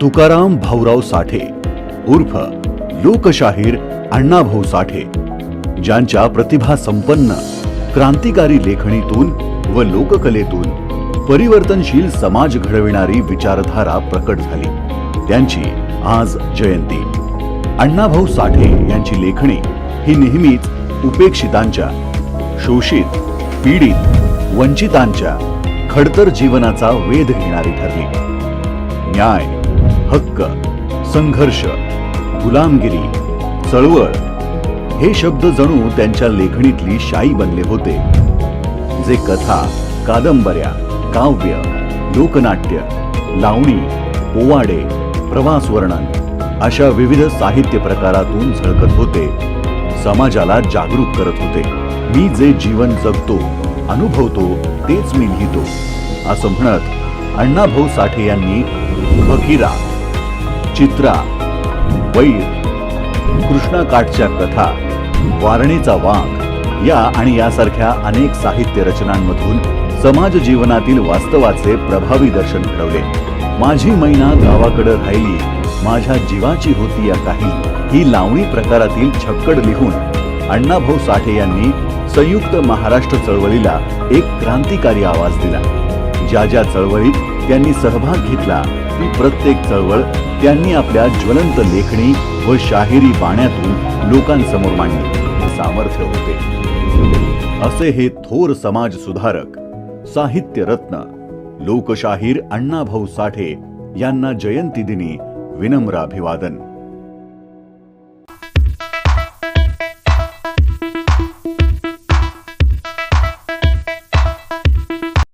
तुकाराम भाऊराव साठे उर्फ लोकशाहीर अण्णाभाऊ साठे ज्यांच्या प्रतिभा संपन्न क्रांतिकारी लेखणीतून व लोककलेतून परिवर्तनशील समाज घडविणारी विचारधारा प्रकट झाली. त्यांची आज जयंती. अण्णाभाऊ साठे यांची लेखणी ही नेहमीच उपेक्षितांच्या शोषित पीडित वंचितांच्या खडतर जीवनाचा वेध घेणारी ठरली. न्याय हक्क संघर्ष गुलामगिरी चळवळ हे शब्द जणू त्यांच्या लेखणीतली शाई बनले होते. जे कथा कादंबऱ्या काव्य लोकनाट्य लावणी पोवाडे प्रवास वर्णन अशा विविध साहित्य प्रकारातून झळकत होते. समाजाला जागरूक करत होते. मी जे जीवन जगतो अनुभवतो तेच मी लिहितो असं म्हणत अण्णाभाऊ साठे यांनी फकीरा चित्रा वैर कृष्णाकाठच्या कथा वारणेचा वाघ या आणि यासारख्या अनेक साहित्य रचनांमधून समाज जीवनातील वास्तवाचे प्रभावी दर्शन घडवले. माझी मैना गावाकडे राहिली माझ्या जीवाची होती या काही. ही लावणी प्रकारातील छक्कड लिहून अण्णाभाऊ साठे यांनी संयुक्त महाराष्ट्र चळवळीला एक क्रांतिकारी आवाज दिला. ज्या ज्या चळवळीत त्यांनी सहभाग घेतला ती प्रत्येक चळवळ त्यांनी आपल्या ज्वलंत लेखणी व शाहिरी बाण्यातून लोकांसमोर मांडली. सामर्थ्य होते. असे हे थोर समाज सुधारक साहित्य रत्न लोकशाहीर अण्णाभाऊ साठे यांना जयंती दिनी विनम्र अभिवादन.